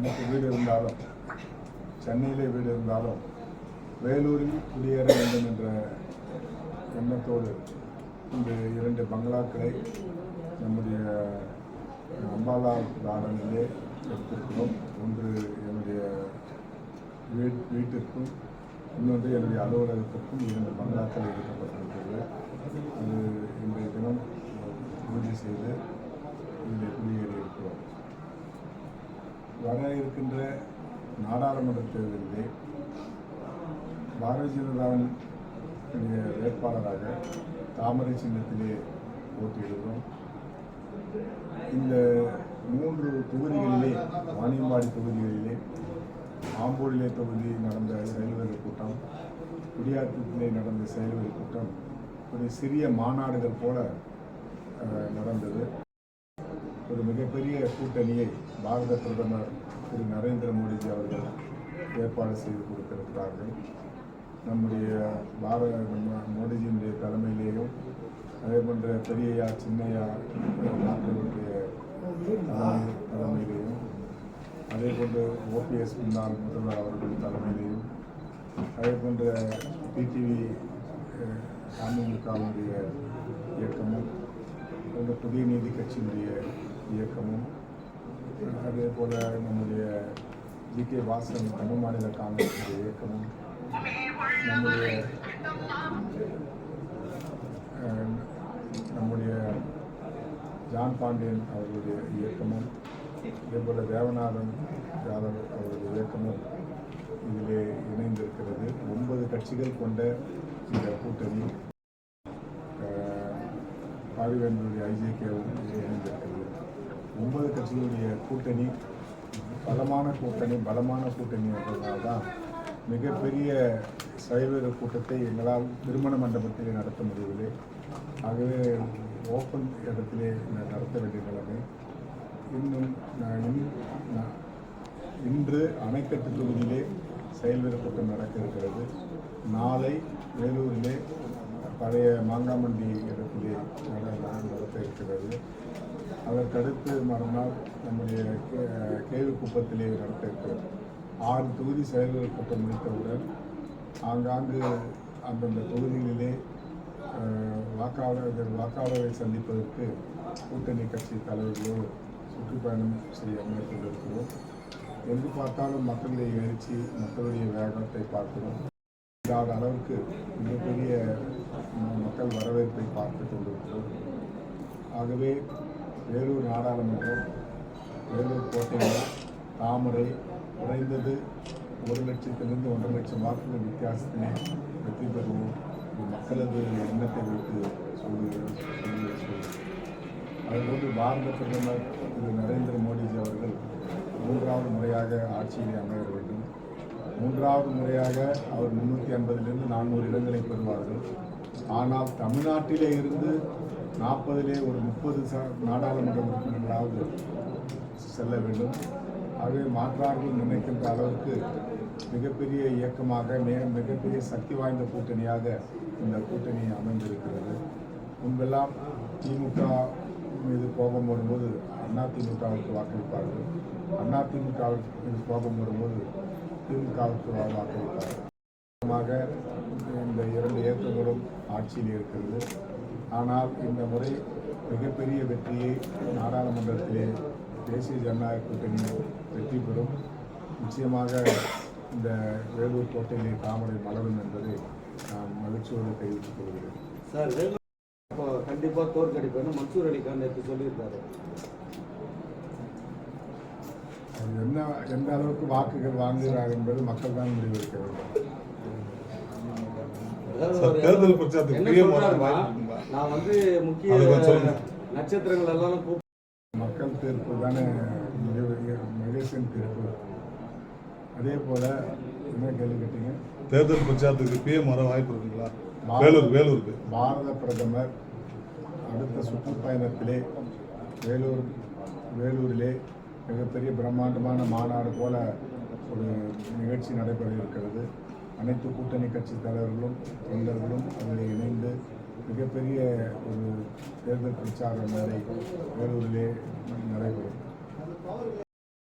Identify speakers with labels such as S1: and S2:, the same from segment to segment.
S1: எனக்கு வீடு இருந்தாலும் சென்னையிலே வீடு இருந்தாலும் வேலூரில் குடியேற வேண்டும் என்ற எண்ணத்தோடு இந்த இரண்டு பங்களாக்களை நம்முடைய அம்பாலா கார்டனிலே எடுத்திருக்கிறோம். ஒன்று என்னுடைய வீட் வீட்டிற்கும் இன்னொன்று என்னுடைய அலுவலகத்திற்கும் இரண்டு பங்களாக்கள் எடுக்கப்பட்டிருக்கிறது. அது இன்றைய தினம் பூஜை செய்து இதில் குடியேறியிருக்கிறோம். வர இருக்கின்ற நாடாளுமன்ற தேர்தலிலே பாரதிய ஜனதாவின் வேட்பாளராக தாமரை சின்னத்திலே போட்டியிடுகிறோம். இந்த மூன்று தொகுதிகளிலே வாணியம்பாடி தொகுதிகளிலே ஆம்பூரிலே தொகுதி நடந்த செயல்வர்கள் கூட்டம் குடியாத்தத்திலே நடந்த செயல்வர்கள் கூட்டம் ஒரு சிறிய மாநாடுகள் போல நடந்தது. ஒரு மிகப்பெரிய கூட்டணியை பாரத பிரதமர் திரு நரேந்திர மோடிஜி அவர்கள் ஏற்பாடு செய்து கொடுத்திருக்கிறார்கள். நம்முடைய பாரத நம்ம மோடிஜியினுடைய தலைமையிலேயும் அதே போன்ற பெரியயா சின்னையா நாட்டினுடைய தலைமையிலேயும் அதே போன்று ஓபிஎஸ் முன்னாள் முதல்வர் அவர்கள் தலைமையிலேயும் அதே போன்ற பிடிவி அமமுகவுடைய இயக்கமும் போன்ற புதிய நீதி கட்சியினுடைய இயக்கமும் அதே போல நம்முடைய ஜி கே வாசன் தமிழ் மாநில காங்கிரஸ் இயக்கமும் நம்முடைய நம்முடைய ஜான் பாண்டியன் அவர்களுடைய இயக்கமும் அதே போல தேவநாதன் யாதவ் அவருடைய இயக்கமும் இதிலே இணைந்திருக்கிறது. ஒன்பது கட்சிகள் கொண்ட இந்த கூட்டணி பாரிவேந்தருடைய ஐஜேகேவும் இணைந்திருக்கிறது. ஒன்பது கட்சிகளுடைய கூட்டணி பலமான கூட்டணி பலமான கூட்டணி என்பதால் தான் மிகப்பெரிய சைவர கூட்டத்தை எங்களால் திருமண மண்டபத்திலே நடத்த முடியவில்லை. ஆகவே ஓப்பன் இடத்திலே நடத்த வேண்டிய நிலைமை. இன்னும் நான் இன்- இன்று அணைக்கட்டு தொகுதியிலே செயல்வீர கூட்டம் நடக்க இருக்கிறது நாளை வேலூரிலே பழைய மாங்காமண்டி இடத்திலே நட- நடத்த இருக்கிறது. அதற்கடுத்து மறுநாள் நம்முடைய கே- கேவிக்குப்பத்திலே நடத்த இருக்கிறது ஆறு தொகுதி செயல்கள் கூட்டம் முடித்தவுடன் ஆங்காங்கு அந்தந்த தொகுதிகளிலே வாக்காளர்கள் வாக்காளரை சந்திப்பதற்கு கூட்டணி கட்சி தலைவர்களோடு சுற்றுப்பயணம் செய்ய மேற்கொண்டிருக்கிறோம் எங்கு பார்த்தாலும் மக்களுடைய எழுச்சி மக்களுடைய வேகத்தை பார்க்கிறோம். இல்லாத அளவுக்கு மிகப்பெரிய மக்கள் வரவேற்பை பார்த்து கொண்டிருக்கிறோம். ஆகவே வேலூர் நாடாளுமன்றம் வேலூர் கோட்டையில் தாமரை குறைந்தது ஒரு லட்சத்திலிருந்து ஒன்றரை லட்சம் வாக்குகள் வித்தியாசத்தினை வெற்றி பெறுவோம். மக்களது எண்ணத்தை வைத்து சொல்லுகிறோம் சொல்லுகிறோம் அதுபோன்று பாரத பிரதமர் திரு. நரேந்திர மோடிஜி அவர்கள் மூன்றாவது முறையாக ஆட்சியில் அமைய வேண்டும். மூன்றாவது முறையாக அவர் முன்னூற்றி ஐம்பதிலிருந்து நானூறு இடங்களை பெறுவார்கள். ஆனால் தமிழ்நாட்டிலே இருந்து நாற்பதிலே ஒரு முப்பது நாடாளுமன்ற உறுப்பினர்களாவது செல்ல வேண்டும். ஆகவே மாற்றார்கள் நினைக்கின்ற அளவுக்கு மிகப்பெரிய இயக்கமாக மிக மிகப்பெரிய சக்தி வாய்ந்த கூட்டணியாக இந்த கூட்டணி அமைந்திருக்கிறது. முன்பெல்லாம் திமுக மீது கோபம் வரும்போது அதிமுகவுக்கு வாக்களிப்பார்கள். அதிமுகவுக்கு மீது கோபம் வரும்போது திமுகவுக்கு வாக்களிப்பார்கள். இந்த இரண்டு இயக்கங்களும் ஆட்சியில் இருக்கிறது. ஆனால் இந்த முறை மிகப்பெரிய வெற்றியை நாடாளுமன்றத்திலே தேசிய ஜனநாயக கூட்டணி வெற்றி பெறும். நிச்சயமாக இந்த வேலூர் கோட்டையிலே தாமரை மலரும் என்பதை நான் மகிழ்ச்சியோடு தெரிவித்துக் கொள்கிறேன்.
S2: சார் இப்போ கண்டிப்பா தோற்கடிப்பேன்னு மன்சூர் அலிகான் நேற்று சொல்லியிருக்காரு.
S1: அது என்ன எந்த அளவுக்கு வாக்குகள் வாங்குகிறார் என்பது மக்கள் தான் முடிவெடுக்க வேண்டும்.
S3: தேர்தல் பிரச்சாரத்துக்கு?
S2: நான் வந்து முக்கிய. நட்சத்திரங்கள் எல்லாம்
S1: மக்கள் தீர்ப்பு தானே மகேசன் தீர்ப்பு. அதே போல என்ன கேள்வி கேட்டீங்க?
S3: தேர்தல் பிரச்சாரத்துக்கு பிஎம் வர வாய்ப்பு இருக்குங்களா? வேலூர் வேலூருக்கு.
S1: பாரத பிரதமர் அடுத்த சுற்றுப்பயணத்திலே வேலூர் வேலூரிலே மிகப்பெரிய பிரம்மாண்டமான மாநாடு போல ஒரு நிகழ்ச்சி நடைபெற இருக்கிறது. அனைத்து கூட்டணி கட்சி தலைவர்களும் தொண்டர்களும் அதில் இணைந்து மிகப்பெரிய ஒரு தேர்தல் பிரச்சார மேடை வேலூரிலே நடைபெறும்.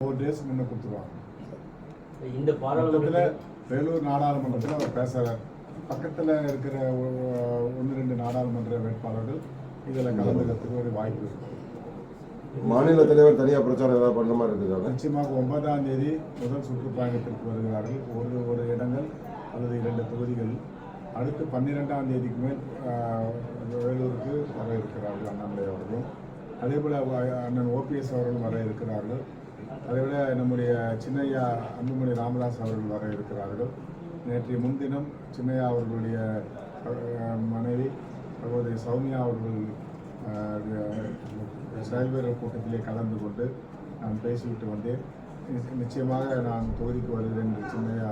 S1: ஃபோர் டேஸ் முன்ன கொடுத்துருவாங்க.
S4: இந்த
S1: மொத்தத்தில்
S4: பாராளுமன்ற
S1: வேலூர் நாடாளுமன்றத்தில் அவர் பேசுகிறார் பக்கத்தில் இருக்கிற ஒன்று ரெண்டு நாடாளுமன்ற வேட்பாளர்கள் இதில் கலந்துக்கிறதுக்கு ஒரு வாய்ப்பு இருக்கு.
S5: மாநில தலைவர் தனியா பிரச்சாரம் ஏதாவது பண்ற மாதிரி இருக்குதா?
S1: நிச்சயமாக ஒன்பதாம் தேதி முதல் சுற்றுப்பயணத்திற்கு வருகிறார்கள். ஒரு ஒரு இடங்கள் அல்லது இரண்டு தொகுதிகள் அடுத்து பன்னிரெண்டாம் தேதிக்கு மேல் வேலூருக்கு வர இருக்கிறார்கள் அண்ணாமலை அவர்களும் அதே போல் அண்ணன் ஓபிஎஸ் அவர்களும் வர இருக்கிறார்கள். அதை நம்முடைய சின்னையா அன்புமணி ராமதாஸ் அவர்கள் வர இருக்கிறார்கள். நேற்றைய முன்தினம் சின்னையா அவர்களுடைய மனைவி சகோதரி சௌமியா அவர்கள் ஆஹ், செயல்வீரர் கூட்டத்திலே கலந்து கொண்டு நான் பேசிவிட்டு வந்தேன். நிச்சயமாக நான் தொகுதிக்கு வருகிறேன் என்று சின்னையா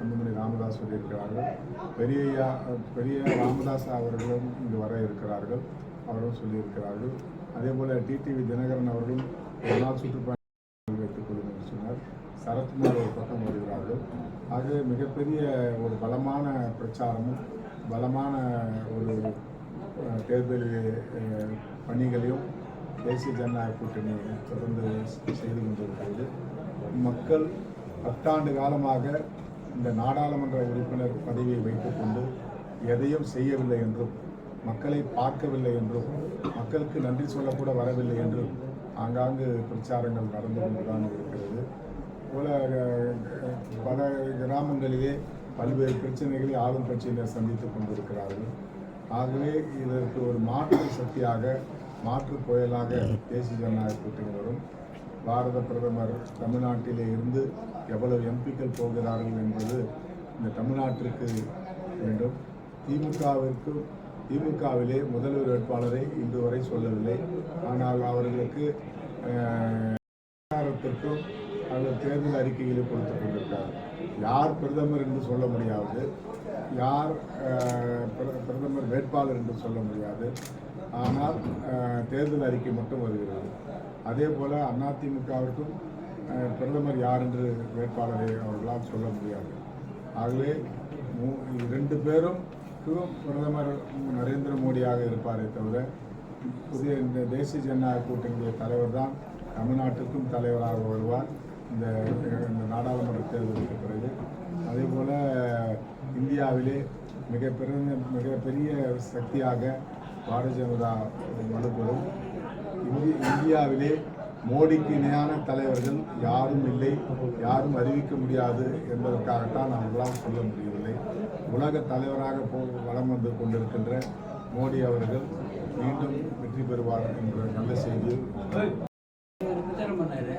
S1: அன்புமணி ராமதாஸ் சொல்லியிருக்கிறார்கள். பெரியய்யா பெரிய ராமதாஸ் அவர்களும் இங்கு வர இருக்கிறார்கள். அவரும் சொல்லியிருக்கிறார்கள். அதே போல் டிடிவி தினகரன் அவர்களும் ஒரு நாள் சுற்றுப்பயணம் வைத்துக் கொள்ளும் சொன்னார். சரத்குமார் ஒரு பக்கம் வருகிறார்கள். ஆகவே மிகப்பெரிய ஒரு பலமான பிரச்சாரமும் பலமான ஒரு தேர்தல் பணிகளையும் தேசிய ஜனநாயக கூட்டணி தொடர்ந்து செய்து கொண்டிருக்கிறது. மக்கள் பத்தாண்டு காலமாக இந்த நாடாளுமன்ற உறுப்பினர் பதவியை வைத்துக்கொண்டு எதையும் செய்யவில்லை என்றும் மக்களை பார்க்கவில்லை என்றும் மக்களுக்கு நன்றி சொல்லக்கூட வரவில்லை என்றும் ஆங்காங்கு பிரச்சாரங்கள் நடந்து கொண்டுதான் இருக்கிறது. போல பல கிராமங்களிலே பல்வேறு பிரச்சனைகளை ஆளும் கட்சியினர் சந்தித்துக் கொண்டிருக்கிறார்கள். ஆகவே இதற்கு ஒரு மாற்று சக்தியாக மாற்று புயலாக தேசிய ஜனநாயக கூட்டணி வரும். பாரத பிரதமர் தமிழ்நாட்டிலே இருந்து எவ்வளவு எம்பிக்கள் போகிறார்கள் என்பது இந்த தமிழ்நாட்டிற்கு வேண்டும். திமுகவிற்கு திமுகவிலே முதல்வர் வேட்பாளரை இன்று வரை சொல்லவில்லை. ஆனால் அவர்களுக்கு அதிகாரத்திற்கும் பிரச்சாரத்திற்கும் அல்லது தேர்தல் அறிக்கைகளை கொடுத்துக் கொண்டிருக்கார் யார் பிரதமர் என்று சொல்ல முடியாது. யார் பிரதமர் வேட்பாளர் என்று சொல்ல முடியாது. ஆனால் தேர்தல் அறிக்கை மட்டும் வருகிறது. அதே போல் அதிமுகவிற்கும் பிரதமர் யார் என்று வேட்பாளரை அவர்களால் சொல்ல முடியாது. ஆகவே மூ- இரண்டு பேரும் பிரதமர் நரேந்திர மோடியாக இருப்பாரே தவிர புதிய இந்த தேசிய ஜனநாயக கூட்டணியுடைய தலைவர் தான் தமிழ்நாட்டுக்கும் தலைவராக வருவார். இந்த இந்த நாடாளுமன்ற தேர்தலுக்கு பிறகு. அதே போல் இந்தியாவிலே மிகப்பெரிய மிகப்பெரிய சக்தியாக பாரதிய ஜனதா இந்தி இந்தியாவிலே மோடிக்கு இணையான தலைவர்கள் யாரும் இல்லை யாரும் அறிவிக்க முடியாது என்பதற்காகத்தான் அவர்களால் சொல்ல முடியவில்லை. உலக தலைவராக போ வலம் வந்து கொண்டிருக்கின்ற மோடி அவர்கள் மீண்டும் வெற்றி பெறுவார் என்ற நல்ல
S6: பண்ணாரு.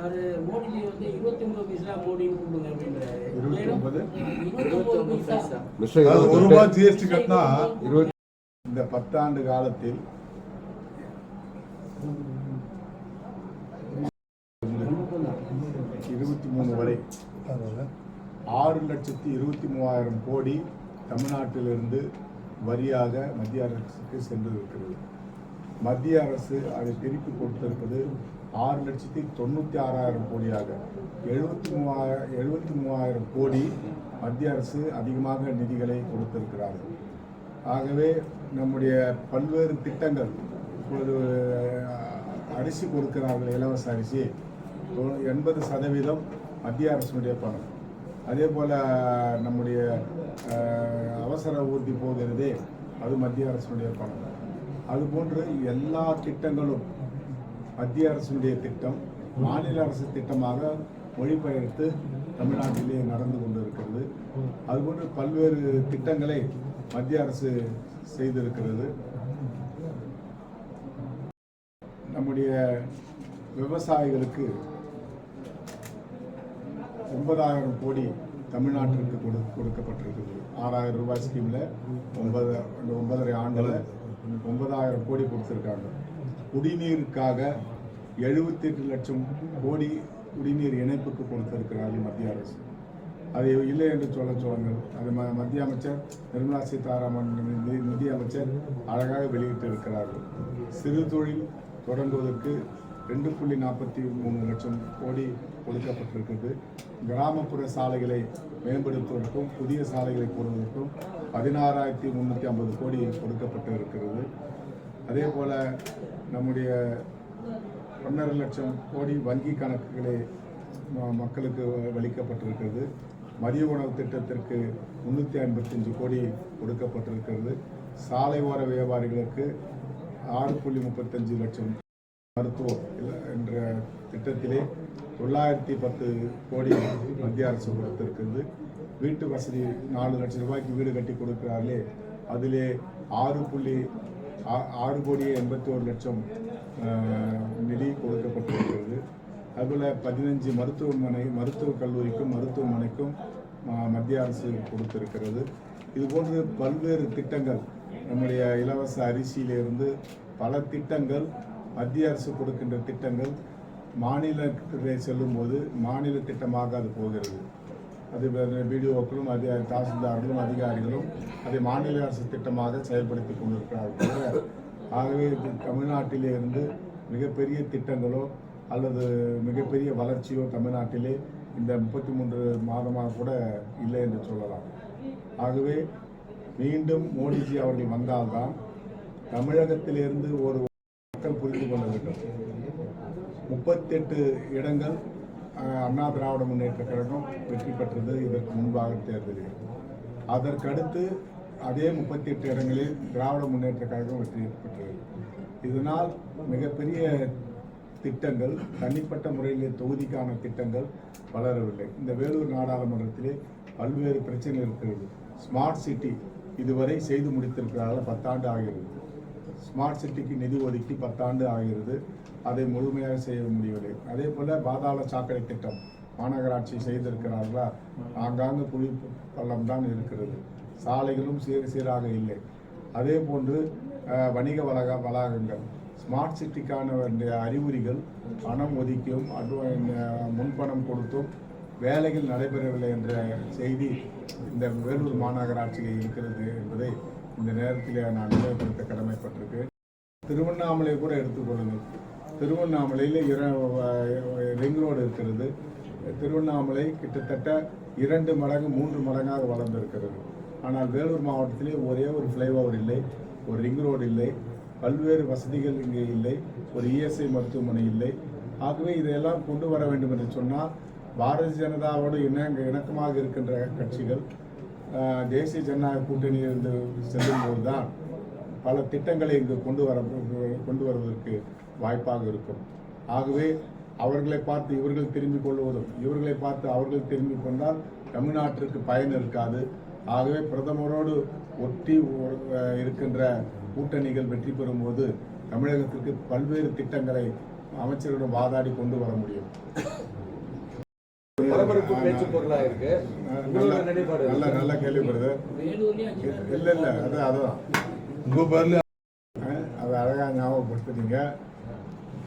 S6: அவரு மோடிஜி வந்து இருபத்தி ஒன்பது பைசா கூப்பிடுங்க அப்படின்றாரு.
S1: இருபத்தி ஒன்பது
S6: இருபத்தி ஒன்பது பைசா.
S5: மிஸ்டர்
S3: அது ஒரு ரூபாய் ஜிஎஸ்டி கட்டினா
S5: இருபத்தி
S1: இந்த பத்தாண்டு காலத்தில் இருபத்தி மூணு வரை ஆறு லட்சத்தி இருபத்தி மூவாயிரம் கோடி தமிழ்நாட்டிலிருந்து வரியாக மத்திய அரசுக்கு சென்று இருக்கிறது மத்திய அரசு அதை திருப்பி கொடுத்திருப்பது ஆறு லட்சத்தி தொண்ணூற்றி ஆறாயிரம் கோடியாக. எழுபத்தி மூவாயிரம் எழுபத்தி மூவாயிரம் கோடி மத்திய அரசு அதிகமாக நிதிகளை கொடுத்திருக்கிறார்கள். ஆகவே நம்முடைய பல்வேறு திட்டங்கள் இப்பொழுது அரிசி கொடுக்கிறார்கள் இலவச அரிசி எண்பது சதவீதம் மத்திய அரசுடைய பணம். அதே போல் நம்முடைய அவசர ஊர்தி போகிறதே அது மத்திய அரசுடைய பணம். அதுபோன்று எல்லா திட்டங்களும் மத்திய அரசுடைய திட்டம் மாநில அரசு திட்டமாக மொழிபெயர்த்து தமிழ்நாட்டிலே நடந்து கொண்டிருக்கிறது. அதுபோன்று பல்வேறு திட்டங்களை மத்திய அரசு செய்திருக்கிறது. நம்முடைய விவசாயிகளுக்கு ஒன்பதாயிரம் கோடி தமிழ்நாட்டிற்கு கொடு கொடுக்கப்பட்டிருக்கிறது. ஆறாயிரம் ரூபாய் ஸ்கீமில் ஒன்பது ஒன்பதரை ஆண்டில் ஒன்பதாயிரம் கோடி கொடுத்துருக்காங்க. குடிநீருக்காக எழுபத்தெட்டு லட்சம் கோடி குடிநீர் இணைப்புக்கு கொடுத்திருக்கிறார்கள் மத்திய அரசு. அது இல்லை என்று சொல்ல சொல்லுங்கள். அது ம மத்திய அமைச்சர் நிர்மலா சீதாராமன் நிதி நிதி அமைச்சர் அழகாக வெளியிட்டு இருக்கிறார்கள் சிறு தொழில் தொடங்குவதற்கு ரெண்டு புள்ளி நாற்பத்தி மூணு லட்சம் கோடி கொடுக்கப்பட்டிருக்கிறது கிராமப்புற சாலைகளை மேம்படுத்துவதற்கும் புதிய சாலைகளை போடுவதற்கும் பதினாறாயிரத்தி முந்நூற்றி ஐம்பது கோடி கொடுக்கப்பட்டு இருக்கிறது அதே போல் நம்முடைய ஒன்றரை லட்சம் கோடி வங்கி கணக்குகளை ம- மக்களுக்கு வலிக்கப்பட்டிருக்கிறது. மதிய உணவு திட்டத்திற்கு முந்நூற்றி ஐம்பத்தஞ்சு கோடி கொடுக்கப்பட்டிருக்கிறது. சாலை ஓர வியாபாரிகளுக்கு ஆறு புள்ளி முப்பத்தஞ்சு லட்சம் மருத்துவம் என்ற திட்டத்திலே தொள்ளாயிரத்தி பத்து கோடி மத்திய அரசு கொடுத்திருக்கிறது. வீட்டு வசதி நாலு லட்சம் ரூபாய்க்கு வீடு கட்டி கொடுக்கிறார்களே அதிலே ஆறு புள்ளி ஆ- ஆறு கோடி எண்பத்தி ஒரு லட்சம் நிதி கொடுக்கப்பட்டிருக்கிறது. அதுபோல் பதினஞ்சு மருத்துவமனை மருத்துவக் கல்லூரிக்கும் மருத்துவமனைக்கும் மத்திய அரசு கொடுத்திருக்கிறது. இது போன்று பல்வேறு திட்டங்கள் நம்முடைய இலவச அரிசியிலிருந்து பல திட்டங்கள் மத்திய அரசு கொடுக்கின்ற திட்டங்கள் மாநிலத்திலே செல்லும்போது மாநில திட்டமாக அது போகிறது. அது பிடிஓக்களும் அது தாசில்தார்களும் அதிகாரிகளும் அதை மாநில அரசு திட்டமாக செயல்படுத்தி கொண்டிருக்கிறார்கள். ஆகவே தமிழ்நாட்டிலே இருந்து மிகப்பெரிய திட்டங்களோ அல்லது மிகப்பெரிய வளர்ச்சியோ தமிழ்நாட்டிலே இந்த முப்பத்தி மூன்று மாதமாக கூட இல்லை என்று சொல்லலாம். ஆகவே மீண்டும் மோடிஜி அவர்கள் வந்தால்தான் தமிழகத்திலிருந்து ஒரு மக்கள் புரிந்து கொள்ள வேண்டும். முப்பத்தெட்டு இடங்கள் அண்ணா திராவிட முன்னேற்ற கழகம் வெற்றி பெற்றது இதற்கு முன்பாக தேர்தலில். அதற்கடுத்து அதே முப்பத்தி எட்டு இடங்களில் திராவிட முன்னேற்ற கழகம் வெற்றி பெற்றது. இதனால் மிகப்பெரிய திட்டங்கள் தனிப்பட்ட முறையிலே தொகுதிக்கான திட்டங்கள் வளரவில்லை. இந்த வேலூர் நாடாளுமன்றத்திலே பல்வேறு பிரச்சனைகள் இருக்கிறது. ஸ்மார்ட் சிட்டி இதுவரை செய்து முடித்திருக்கிறார்கள். பத்தாண்டு ஆகிறது. ஸ்மார்ட் சிட்டிக்கு நிதி ஒதுக்கி பத்தாண்டு ஆகிறது. அதை முழுமையாக செய்ய முடியவில்லை. அதே போல் பாதாள சாக்கடை திட்டம் மாநகராட்சி செய்திருக்கிறார்களா? ஆங்காங்கு குழி பள்ளம் தான் இருக்கிறது. சாலைகளும் சீர் சீராக இல்லை. அதே போன்று வணிக வளாக வளாகங்கள். ஸ்மார்ட் சிட்டிக்கான அறிகுறிகள் பணம் ஒதுக்கியும் அட்வ முன்பணம் கொடுத்தும் வேலைகள் நடைபெறவில்லை என்ற செய்தி இந்த வேலூர் மாநகராட்சியில் இருக்கிறது என்பதை இந்த நேரத்தில் நான் நினைவுபடுத்த கடமைப்பட்டிருக்கேன். திருவண்ணாமலை கூட எடுத்துக்கொள்ளுங்கள். திருவண்ணாமலையில் இர ரிங் ரோடு இருக்கிறது. திருவண்ணாமலை கிட்டத்தட்ட இரண்டு மடங்கு மூன்று மடங்காக வளர்ந்திருக்கிறது. ஆனால் வேலூர் மாவட்டத்திலே ஒரே ஒரு ஃப்ளைஓவர் இல்லை ஒரு ரிங் ரோடு இல்லை. பல்வேறு வசதிகள் இங்கே இல்லை. ஒரு இஎஸ்ஐ மருத்துவமனை இல்லை. ஆகவே இதையெல்லாம் கொண்டு வர வேண்டும் என்று சொன்னால் பாரதிய ஜனதாவோடு இணங்க இணக்கமாக இருக்கின்ற கட்சிகள் தேசிய ஜனநாயக கூட்டணியிலிருந்து செல்லும்போது தான் பல திட்டங்களை இங்கு கொண்டு வர கொண்டு வருவதற்கு வாய்ப்பாக இருக்கும். ஆகவே அவர்களை பார்த்து இவர்கள் திரும்பிக் கொள்வதும் இவர்களை பார்த்து அவர்கள் திரும்பிக் கொண்டால் தமிழ்நாட்டிற்கு பயன் இருக்காது. ஆகவே பிரதமரோடு ஒட்டி ஒரு- இருக்கின்ற கூட்டணிகள் வெற்றி பெறும்போது தமிழகத்திற்கு பல்வேறு திட்டங்களை அமைச்சரிடம் வாதாடி கொண்டு வர முடியும். நல்ல நல்ல
S6: அஞ்சு பேர்
S1: இல்லை இல்லை அது அதுதான்
S3: உங்க பேர்ல
S1: அது அழகாக ஞாபகப்படுத்துனீங்க.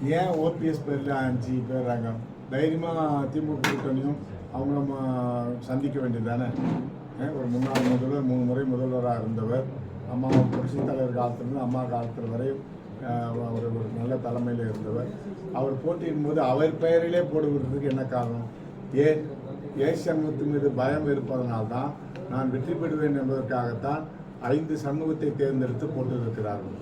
S1: ஏன் ஓபிஎஸ் பேரில் அஞ்சு பேர்றாங்க தைரியமாக திமுக கூட்டணியும் அவங்க ம- சந்திக்க வேண்டியது தானே? ஒரு முன்னாள் முதல்வர் மூணு முறை முதல்வராக இருந்தவர். அம்மா புரட்சித் தலைவர் காலத்திலிருந்து அம்மா காலத்தில் வரை அவர் ஒரு நல்ல தலைமையில் இருந்தவர். அவர் போட்டியின் போது அவர் பெயரிலே போடுவதற்கு என்ன காரணம்? ஏன் ஏ சண்முகத்து மீது பயம் இருப்பதனால்தான் நான் வெற்றி பெறுவேன் என்பதற்காகத்தான் ஐந்து சண்முகத்தை தேர்ந்தெடுத்து போட்டிருக்கிறார்கள்.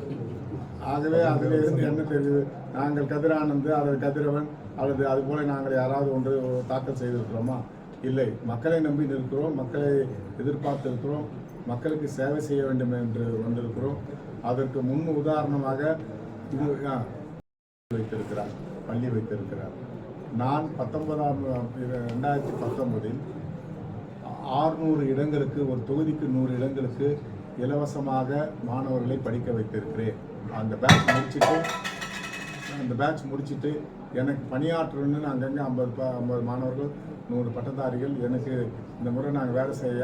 S1: ஆகவே அதிலிருந்து என்ன தெரியுது? நாங்கள் கதிரானந்து அல்லது கதிரவன் அல்லது அதுபோல நாங்கள் யாராவது ஒன்று தாக்கல் செய்திருக்கிறோமா? இல்லை. மக்களை நம்பி நிற்கிறோம் மக்களை எதிர்பார்த்திருக்கிறோம். மக்களுக்கு சேவை செய்ய வேண்டும் என்று வந்திருக்கிறோம். அதற்கு முன் உதாரணமாக இது ஆ, வைத்திருக்கிறார் பள்ளி வைத்திருக்கிறார். நான் பத்தொன்பதாம் ரெண்டாயிரத்தி பத்தொன்பதில் ஆறுநூறு இடங்களுக்கு ஒரு தொகுதிக்கு நூறு இடங்களுக்கு இலவசமாக மாணவர்களை படிக்க வைத்திருக்கிறேன். அந்த பேட்ச் முடிச்சுட்டு அந்த பேட்ச் முடிச்சுட்டு எனக்கு பணியாற்றணும்னு அங்கங்கே ஐம்பது ப ஐம்பது மாணவர்கள் நூறு பட்டதாரிகள் எனக்கு இந்த முறை நாங்கள் வேலை செய்ய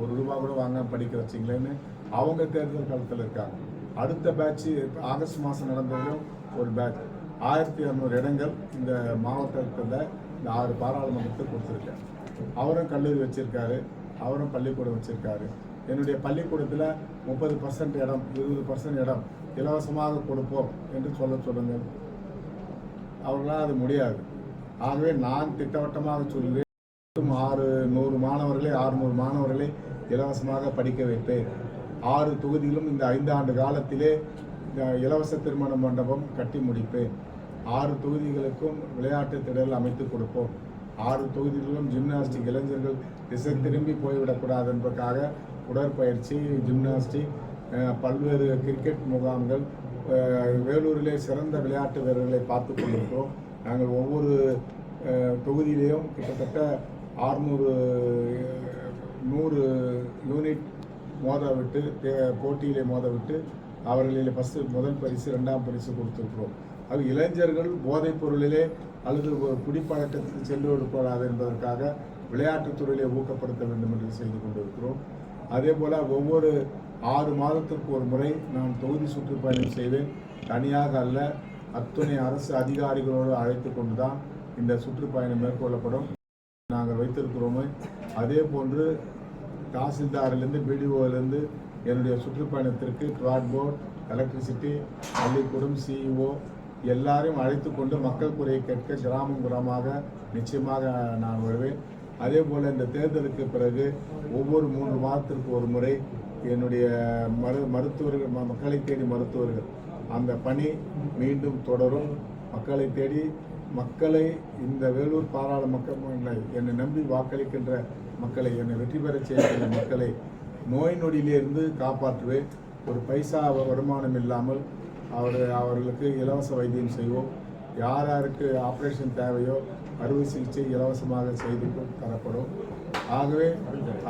S1: ஒரு ரூபா கூட வாங்க படிக்க வச்சிங்களேன்னு அவங்க தேர்தல் காலத்தில் இருக்காங்க. அடுத்த பேட்ச் ஆகஸ்ட் மாதம் நடந்ததிலும் ஒரு பேட்ச் ஆயிரத்தி இரநூறு இடங்கள் இந்த மாவட்டத்தில் இந்த ஆறு பாராளுமன்றத்துக்கு கொடுத்துருக்கேன். அவரும் கல்லூரி வச்சுருக்காரு. அவரும் பள்ளிக்கூடம் வச்சுருக்காரு. என்னுடைய பள்ளிக்கூடத்தில் முப்பது பர்சன்ட் இடம் இருபது பர்சன்ட் இடம் இலவசமாக கொடுப்போம் என்று சொல்ல சொல்லுங்கள் அவர்களால் அது முடியாது. ஆகவே நான் திட்டவட்டமாக சொல்கிறேன் ஆறு நூறு மாணவர்களை ஆறுநூறு மாணவர்களை இலவசமாக படிக்க வைப்பேன். ஆறு தொகுதியிலும் இந்த ஐந்து ஆண்டு காலத்திலே இலவச திருமண மண்டபம் கட்டி முடிப்பேன். ஆறு தொகுதிகளுக்கும் விளையாட்டு திடல் அமைத்து கொடுப்போம். ஆறு தொகுதிகளிலும் ஜிம்னாஸ்டிக் இளைஞர்கள் திசை திரும்பி போய்விடக்கூடாது என்பதற்காக உடற்பயிற்சி ஜிம்னாஸ்டிக் பல்வேறு கிரிக்கெட் முகாம்கள் வேலூரிலே சிறந்த விளையாட்டு வீரர்களை பார்த்து கொண்டிருக்கிறோம். நாங்கள் ஒவ்வொரு தொகுதியிலையும் தொகுதியிலேயும் கிட்டத்தட்ட ஆறுநூறு நூறு யூனிட் மோதவிட்டு போட்டியிலே மோதவிட்டு அவர்களில் ஃபஸ்ட்டு முதல் பரிசு ரெண்டாம் பரிசு கொடுத்துருக்கிறோம். அது இளைஞர்கள் போதைப் பொருளிலே அல்லது குடிப்பழக்கத்தில் சென்று விடக்கூடாது என்பதற்காக விளையாட்டுத் துறையிலே ஊக்கப்படுத்த வேண்டும் என்று செய்து கொண்டிருக்கிறோம். அதே போல் ஒவ்வொரு ஆறு மாதத்திற்கு ஒரு முறை நான் தொகுதி சுற்றுப்பயணம் செய்வேன். தனியாக அல்ல அத்துணை அரசு அதிகாரிகளோடு அழைத்து கொண்டு தான் இந்த சுற்றுப்பயணம் மேற்கொள்ளப்படும். நாங்கள் வைத்திருக்கிறோமே அதே போன்று தாசில்தாரிலேருந்து பிடிஓலேருந்து என்னுடைய சுற்றுப்பயணத்திற்கு ட்ராட் போர்ட் எலக்ட்ரிசிட்டி பள்ளிக்கூடம் சிஇஓ எல்லாரையும் அழைத்து கொண்டு மக்கள் குறையை கேட்க கிராமம் கிராமமாக நிச்சயமாக நான் வருவேன். அதே போல் இந்த தேர்தலுக்கு பிறகு ஒவ்வொரு மூன்று மாதத்திற்கு ஒரு முறை என்னுடைய மரு மருத்துவர்கள் ம- மக்களை தேடி மருத்துவர்கள் அந்த பணி மீண்டும் தொடரும். மக்களை தேடி மக்களை இந்த வேலூர் பாராளுமன்ற என்னை நம்பி வாக்களிக்கின்ற மக்களை என்னை வெற்றி பெறச் செய்கின்ற மக்களை நோய் நொடியிலிருந்து காப்பாற்றுவேன். ஒரு பைசா வருமானம் இல்லாமல் அவர் அவர்களுக்கு இலவச வைத்தியம் செய்வோம். யார் யாருக்கு ஆப்ரேஷன் தேவையோ அறுவை சிகிச்சை இலவசமாக செய்து தரப்படும். ஆகவே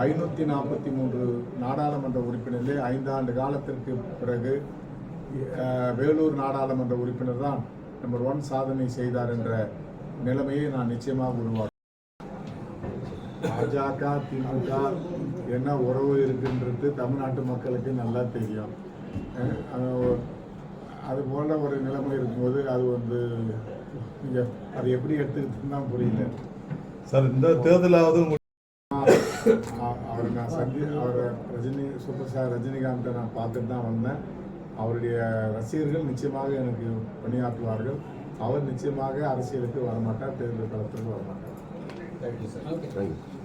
S1: ஐநூற்றி நாற்பத்தி மூன்று நாடாளுமன்ற உறுப்பினர்களே ஐந்தாண்டு காலத்திற்கு பிறகு வேலூர் நாடாளுமன்ற உறுப்பினர் தான் நம்பர் ஒன் சாதனை செய்தார் என்ற நிலைமையை நான் நிச்சயமாக உருவாக்குவேன். பாஜக திமுக என்ன உறவு இருக்குன்றது தமிழ்நாட்டு மக்களுக்கு நல்லா தெரியும். அது- போல ஒரு நிலைமை இருக்கும்போது அது வந்து இங்க அது எப்படி எடுத்துக்கிட்டுன்னு தான் புரியல.
S3: சார் இந்த தேர்தலாவது
S1: அவரை நான் சந்தி அவரை ரஜினி சூப்பர் ஸ்டார் ரஜினிகாந்தை நான் பார்த்துட்டு தான் வந்தேன். அவருடைய ரசிகர்கள் நிச்சயமாக எனக்கு பணியாற்றுவார்கள். அவர் நிச்சயமாக அரசியலுக்கு வரமாட்டார் தேர்தல் களத்துக்கு வரமாட்டார்.
S2: Thank you,
S6: sir.
S5: Okay. Thank you.